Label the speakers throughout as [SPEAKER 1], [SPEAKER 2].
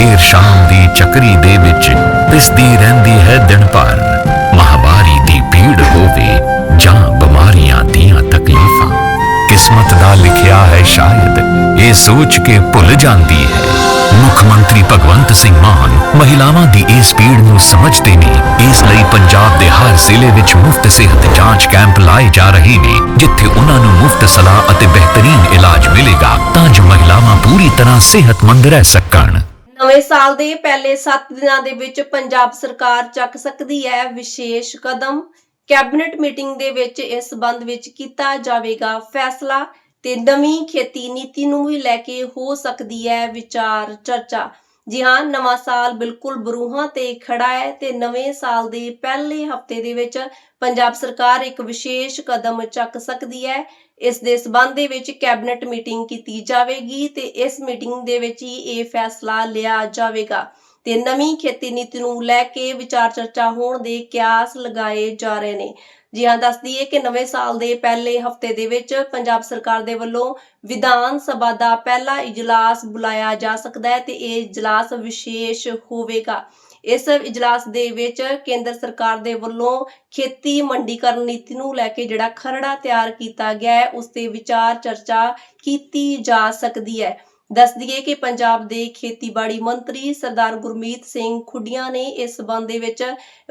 [SPEAKER 1] ਸਵੇਰ ਸ਼ਾਮ ਦੀ ਚੱਕਰੀ ਦੇ ਵਿੱਚ ਪਿਸਦੀ ਰਹਿੰਦੀ ਹੈ ਦਿਨ ਭਰ। ਮਹਾਮਾਰੀ ਦੀ ਭੀੜ ਹੋਵੇ ਜਾਂ ਬਿਮਾਰੀਆਂ ਦੀਆਂ ਤਕਲੀਫਾਂ। ਕਿਸਮਤ ਦਾ ਲਿਖਿਆ ਹੈ ਸ਼ਾਇਦ, ਇਹ ਸੋਚ ਕੇ ਭੁੱਲ ਜਾਂਦੀ ਹੈ। ਮੁੱਖ ਮੰਤਰੀ ਭਗਵੰਤ ਸਿੰਘ ਮਾਨ ਮਹਿਲਾਵਾਂ ਦੀ ਇਸ ਪੀੜ ਨੂੰ ਸਮਝਦੇ ਨੇ। ਇਸ ਲਈ ਪੰਜਾਬ ਦੇ ਹਰ ਜ਼ਿਲ੍ਹੇ ਵਿੱਚ ਮੁਫਤ ਸਿਹਤ ਜਾਂਚ ਕੈਂਪ ਲਾਏ ਜਾ ਰਹੇ ਨੇ, ਜਿੱਥੇ ਉਹਨਾਂ ਨੂੰ ਮੁਫਤ ਸਲਾਹ ਅਤੇ ਬਿਹਤਰੀਨ ਇਲਾਜ ਮਿਲੇਗਾ ਤਾਂ ਜੋ ਮਹਿਲਾਵਾਂ ਪੂਰੀ ਤਰ੍ਹਾਂ ਸਿਹਤਮੰਦ ਰਹਿ ਸਕਣ।
[SPEAKER 2] ਨਵੇਂ ਸਾਲ ਦੇ ਪਹਿਲੇ 7 ਦਿਨਾਂ ਦੇ ਵਿੱਚ ਪੰਜਾਬ ਸਰਕਾਰ ਚੱਕ ਸਕਦੀ ਹੈ ਵਿਸ਼ੇਸ਼ ਕਦਮ। ਕੈਬਨਿਟ ਮੀਟਿੰਗ ਦੇ ਵਿੱਚ ਇਸ ਸੰਬੰਧ ਵਿੱਚ ਕੀਤਾ ਜਾਵੇਗਾ ਫੈਸਲਾ ਤੇ ਨਵੀਂ ਖੇਤੀ ਨੀਤੀ ਨੂੰ ਵੀ ਲੈ ਕੇ ਹੋ ਸਕਦੀ ਹੈ ਵਿਚਾਰ ਚਰਚਾ। ਜੀ ਹਾਂ, ਨਵਾਂ ਸਾਲ ਬਿਲਕੁਲ ਬਰੂਹਾਂ ਤੇ ਖੜਾ ਹੈ ਤੇ ਨਵੇਂ ਸਾਲ ਦੇ ਪਹਿਲੇ ਹਫ਼ਤੇ ਦੇ ਵਿੱਚ ਪੰਜਾਬ ਸਰਕਾਰ ਇੱਕ ਵਿਸ਼ੇਸ਼ ਕਦਮ ਚੱਕ ਸਕਦੀ ਹੈ। ਇਸ ਦੇ ਸਬੰਧ ਦੇ ਵਿੱਚ ਕੈਬਨਿਟ ਮੀਟਿੰਗ ਕੀਤੀ ਜਾਵੇਗੀ ਤੇ ਇਸ ਮੀਟਿੰਗ ਦੇ ਵਿੱਚ ਹੀ ਇਹ ਫੈਸਲਾ ਲਿਆ ਜਾਵੇਗਾ। ਤੇ ਨਵੀਂ ਖੇਤੀ ਨੀਤੀ ਨੂੰ ਲੈ ਕੇ ਵਿਚਾਰ ਚਰਚਾ ਹੋਣ ਦੇ ਕਿਆਸ ਲਗਾਏ ਜਾ ਰਹੇ ਨੇ। ਜੀ ਹਾਂ ਦੱਸ ਦਈਏ ਕਿ ਨਵੇਂ ਸਾਲ ਦੇ ਪਹਿਲੇ ਹਫ਼ਤੇ ਦੇ ਵਿੱਚ ਪੰਜਾਬ ਸਰਕਾਰ ਦੇ ਵੱਲੋਂ ਵਿਧਾਨ ਸਭਾ ਦਾ ਪਹਿਲਾ ਇਜਲਾਸ ਬੁਲਾਇਆ ਜਾ ਸਕਦਾ ਹੈ ਤੇ ਇਹ ਇਜਲਾਸ ਵਿਸ਼ੇਸ਼ ਹੋਵੇਗਾ। ਇਸ ਇਜਲਾਸ ਦੇ ਵਿੱਚ ਕੇਂਦਰ ਸਰਕਾਰ ਦੇ ਵੱਲੋਂ ਖੇਤੀ ਮੰਡੀਕਰਨ ਨੀਤੀ ਨੂੰ ਲੈ ਕੇ ਜਿਹੜਾ ਖਰੜਾ ਤਿਆਰ ਕੀਤਾ ਗਿਆ ਹੈ, ਉਸ ਤੇ ਵਿਚਾਰ ਚਰਚਾ ਕੀਤੀ ਜਾ ਸਕਦੀ ਹੈ। ਦੱਸ ਦਈਏ ਕਿ ਪੰਜਾਬ ਦੇ ਖੇਤੀਬਾੜੀ ਮੰਤਰੀ ਸਰਦਾਰ ਗੁਰਮੀਤ ਸਿੰਘ ਖੁੱਡੀਆਂ ਨੇ ਇਸ ਸਬੰਧ ਦੇ ਵਿੱਚ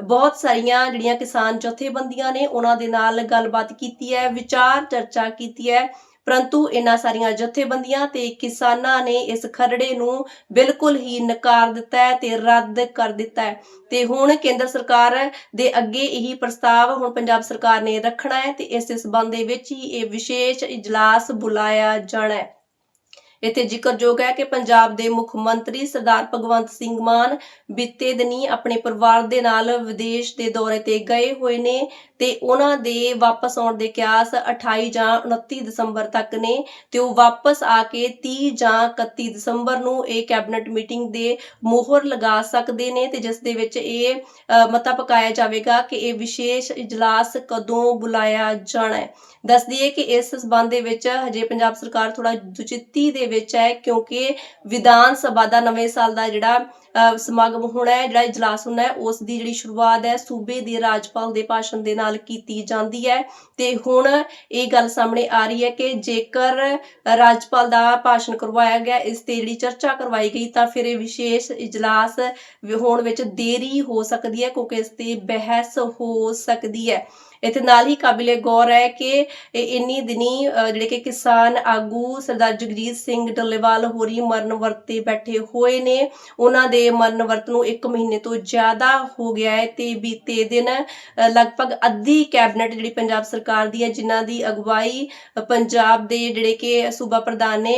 [SPEAKER 2] ਬਹੁਤ ਸਾਰੀਆਂ ਜਿਹੜੀਆਂ ਕਿਸਾਨ ਜਥੇਬੰਦੀਆਂ ਨੇ ਉਹਨਾਂ ਦੇ ਨਾਲ ਗੱਲਬਾਤ ਕੀਤੀ ਹੈ, ਵਿਚਾਰ ਚਰਚਾ ਕੀਤੀ ਹੈ। ਪਰੰਤੂ ਇਹਨਾਂ ਸਾਰੀਆਂ ਜਥੇਬੰਦੀਆਂ ਤੇ ਕਿਸਾਨਾਂ ਨੇ ਇਸ ਖਰੜੇ ਨੂੰ ਬਿਲਕੁਲ ਹੀ ਨਕਾਰ ਦਿੱਤਾ ਹੈ ਤੇ ਰੱਦ ਕਰ ਦਿੱਤਾ ਹੈ। ਤੇ ਹੁਣ ਕੇਂਦਰ ਸਰਕਾਰ ਦੇ ਅੱਗੇ ਇਹੀ ਪ੍ਰਸਤਾਵ ਹੁਣ ਪੰਜਾਬ ਸਰਕਾਰ ਨੇ ਰੱਖਣਾ ਹੈ ਤੇ ਇਸ ਦੇ ਸਬੰਧ ਦੇ ਵਿੱਚ ਹੀ ਇਹ ਵਿਸ਼ੇਸ਼ ਇਜਲਾਸ ਬੁਲਾਇਆ ਜਾਣਾ ਹੈ। ਇੱਥੇ ਜ਼ਿਕਰਯੋਗ ਹੈ ਕਿ ਪੰਜਾਬ ਦੇ ਮੁੱਖ ਮੰਤਰੀ ਸਰਦਾਰ ਭਗਵੰਤ ਸਿੰਘ ਮਾਨ ਬੀਤੇ ਦਿਨੀ ਆਪਣੇ ਪਰਿਵਾਰ ਦੇ ਨਾਲ ਵਿਦੇਸ਼ ਦੇ ਦੌਰੇ ਤੇ ਗਏ ਹੋਏ ਨੇ ਤੇ ਉਹਨਾਂ ਦੇ ਵਾਪਸ ਆਉਣ ਦੇ ਕਿਆਸ 28 ਜਾਂ 29 ਦਸੰਬਰ ਤੱਕ ਨੇ ਤੇ ਉਹ ਵਾਪਸ ਆ ਕੇ 30 ਜਾਂ 31 ਦਸੰਬਰ ਨੂੰ ਇਹ ਕੈਬਨਿਟ ਮੀਟਿੰਗ ਦੇ ਮੋਹਰ ਲਗਾ ਸਕਦੇ ਨੇ ਤੇ ਜਿਸ ਦੇ ਵਿੱਚ ਇਹ ਮਤਾ ਪਕਾਇਆ ਜਾਵੇਗਾ ਕਿ ਇਹ ਵਿਸ਼ੇਸ਼ ਇਜਲਾਸ ਕਦੋਂ ਬੁਲਾਇਆ ਜਾਣਾ ਹੈ। ਦੱਸ ਦਈਏ ਕਿ ਇਸ ਸਬੰਧ ਦੇ ਵਿੱਚ ਹਜੇ ਪੰਜਾਬ ਸਰਕਾਰ ਥੋੜਾ ਦੁਚਿੱਤੀ ਦੇ ਵਿੱਚ ਹੈ, ਕਿਉਂਕਿ ਵਿਧਾਨ ਸਭਾ ਦਾ ਨਵੇਂ ਸਾਲ ਦਾ ਜਿਹੜਾ ਸਮਾਗਮ ਹੋਣਾ ਹੈ, ਜਿਹੜਾ ਇਜਲਾਸ ਹੋਣਾ ਹੈ ਉਸ ਦੀ ਜਿਹੜੀ ਸ਼ੁਰੂਆਤ ਹੈ, ਸੂਬੇ ਦੇ ਰਾਜਪਾਲ ਦੇ ਭਾਸ਼ਣ ਦੇ ਨਾਲ ਕੀਤੀ ਜਾਂਦੀ ਹੈ। ਤੇ ਹੁਣ ਇਹ ਗੱਲ ਸਾਹਮਣੇ ਆ ਰਹੀ ਹੈ ਕਿ ਜੇਕਰ ਰਾਜਪਾਲ ਦਾ ਭਾਸ਼ਣ ਕਰਵਾਇਆ ਗਿਆ, ਇਸ ਤੇ ਜਿਹੜੀ ਚਰਚਾ ਕਰਵਾਈ ਗਈ, ਤਾਂ ਫਿਰ ਇਹ ਵਿਸ਼ੇਸ਼ ਇਜਲਾਸ ਹੋਣ ਵਿੱਚ ਦੇਰੀ ਹੋ ਸਕਦੀ ਹੈ, ਕਿਉਂਕਿ ਇਸ ਤੇ ਬਹਿਸ ਹੋ ਸਕਦੀ ਹੈ। ਇੱਥੇ ਨਾਲ ਹੀ ਕਾਬਿਲੇ ਗੌਰ ਹੈ ਕਿ ਇੰਨੀ ਦਿਨੀ ਜਿਹੜੇ ਕਿ ਕਿਸਾਨ ਆਗੂ ਸਰਦਾਰ ਜਗਜੀਤ ਸਿੰਘ ਡੱਲੇਵਾਲ ਹੋਰੀ ਮਰਨ ਵਰਤੇ ਬੈਠੇ ਹੋਏ ਨੇ। ਉਹਨਾਂ ਦੇ ਮਰਨ ਵਰਤ ਨੂੰ 1 ਮਹੀਨੇ ਤੋਂ ਜ਼ਿਆਦਾ ਹੋ ਗਿਆ ਹੈ ਤੇ ਬੀਤੇ ਦਿਨ ਅ, ਲਗਭਗ ਅੱਧੀ ਕੈਬਨਿਟ ਜਿਹੜੀ ਪੰਜਾਬ ਸਰਕਾਰ ਦੀ ਹੈ ਜਿਨ੍ਹਾਂ ਦੀ ਅਗਵਾਈ ਪੰਜਾਬ ਦੇ ਜਿਹੜੇ ਕਿ ਸੂਬਾ ਪ੍ਰਧਾਨ ਨੇ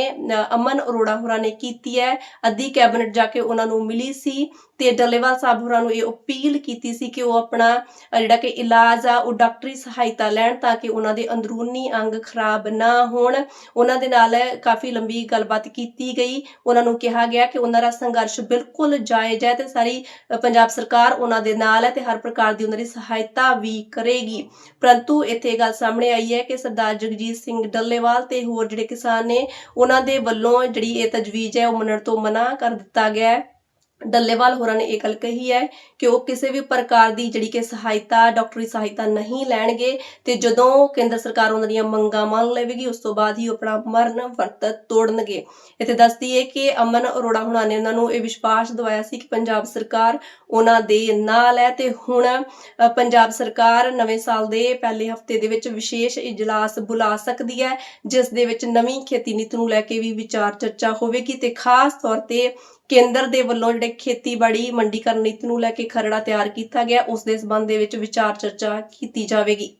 [SPEAKER 2] ਅਮਨ ਅਰੋੜਾ ਹੋਰਾਂ ਨੇ ਕੀਤੀ ਹੈ ਅੱਧੀ ਕੈਬਨਿਟ ਜਾ ਕੇ ਉਹਨਾਂ ਨੂੰ ਮਿਲੀ ਸੀ। ਤੇ ਡੱਲੇਵਾਲ ਸਾਹਿਬ ਹੋਰਾਂ ਨੂੰ ਇਹ ਅਪੀਲ ਕੀਤੀ ਸੀ ਕਿ ਉਹ ਆਪਣਾ ਜਿਹੜਾ ਕਿ ਇਲਾਜ ਆ, ਉਹ ਡਾਕਟਰੀ ਸਹਾਇਤਾ ਲੈਣ ਤਾਂ ਕਿ ਉਹਨਾਂ ਦੇ ਅੰਦਰੂਨੀ ਅੰਗ ਖਰਾਬ ਨਾ ਹੋਣ। ਉਹਨਾਂ ਦੇ ਨਾਲ ਕਾਫੀ ਲੰਬੀ ਗੱਲਬਾਤ ਕੀਤੀ ਗਈ। ਉਹਨਾਂ ਨੂੰ ਕਿਹਾ ਗਿਆ ਕਿ ਉਹਨਾਂ ਦਾ ਸੰਘਰਸ਼ ਬਿਲਕੁਲ ਜਾਇਜ਼ ਹੈ ਤੇ ਸਾਰੀ ਪੰਜਾਬ ਸਰਕਾਰ ਉਹਨਾਂ ਦੇ ਨਾਲ ਹੈ ਤੇ ਹਰ ਪ੍ਰਕਾਰ ਦੀ ਉਹਨਾਂ ਦੀ ਸਹਾਇਤਾ ਵੀ ਕਰੇਗੀ। ਪਰੰਤੂ ਇੱਥੇ ਇਹ ਗੱਲ ਸਾਹਮਣੇ ਆਈ ਹੈ ਕਿ ਸਰਦਾਰ ਜਗਜੀਤ ਸਿੰਘ ਡੱਲੇਵਾਲ ਤੇ ਹੋਰ ਜਿਹੜੇ ਕਿਸਾਨ ਨੇ, ਉਹਨਾਂ ਦੇ ਵੱਲੋਂ ਜਿਹੜੀ ਇਹ ਤਜਵੀਜ਼ ਹੈ ਉਹ ਮੰਨਣ ਤੋਂ ਮਨਾ ਕਰ ਦਿੱਤਾ ਗਿਆ ਹੈ। ਡੱਲੇਵਾਲ ਹੋਰਾਂ ਨੇ ਇਹ ਗੱਲ ਕਹੀ ਹੈ ਕਿ ਉਹ ਕਿਸੇ ਵੀ ਪ੍ਰਕਾਰ ਦੀ ਜਿਹੜੀ ਕਿ ਸਹਾਇਤਾ, ਡਾਕਟਰੀ ਸਹਾਇਤਾ ਨਹੀਂ ਲੈਣਗੇ ਤੇ ਜਦੋਂ ਕੇਂਦਰ ਸਰਕਾਰ ਉਹਨਾਂ ਦੀਆਂ ਮੰਗਾਂ ਮੰਨ ਲਵੇਗੀ, ਉਸ ਤੋਂ ਬਾਅਦ ਹੀ ਆਪਣਾ ਮਰਨ ਵਰਤ ਤੋੜਨਗੇ। ਇੱਥੇ ਦੱਸਦੀ ਹੈ ਕਿ ਅਮਨ ਅਰੋੜਾ ਹੁਣਾਂ ਨੇ ਉਹਨਾਂ ਨੂੰ ਇਹ ਵਿਸ਼ਵਾਸ ਦਿਵਾਇਆ ਸੀ ਕਿ ਪੰਜਾਬ ਸਰਕਾਰ ਉਹਨਾਂ ਦੇ ਨਾਲ ਹੈ ਤੇ ਹੁਣ ਪੰਜਾਬ ਸਰਕਾਰ ਨਵੇਂ ਸਾਲ ਦੇ ਪਹਿਲੇ ਹਫ਼ਤੇ ਦੇ ਵਿੱਚ ਵਿਸ਼ੇਸ਼ ਇਜਲਾਸ ਬੁਲਾ ਸਕਦੀ ਹੈ, ਜਿਸ ਦੇ ਵਿੱਚ ਨਵੀਂ ਖੇਤੀ ਨੀਤੀ ਨੂੰ ਲੈ ਕੇ ਵੀ ਵਿਚਾਰ ਚਰਚਾ ਹੋਵੇਗੀ ਤੇ ਖਾਸ ਤੌਰ ਤੇ ਕੇਂਦਰ ਦੇ ਵੱਲੋਂ ਜਿਹੜੇ ਖੇਤੀਬਾੜੀ ਮੰਡੀਕਰਨ ਨੀਤੀ ਨੂੰ ਲੈ ਕੇ ਖਰੜਾ ਤਿਆਰ ਕੀਤਾ ਗਿਆ, ਉਸ ਦੇ ਸਬੰਧ ਦੇ ਵਿੱਚ ਵਿਚਾਰ ਚਰਚਾ ਕੀਤੀ ਜਾਵੇਗੀ।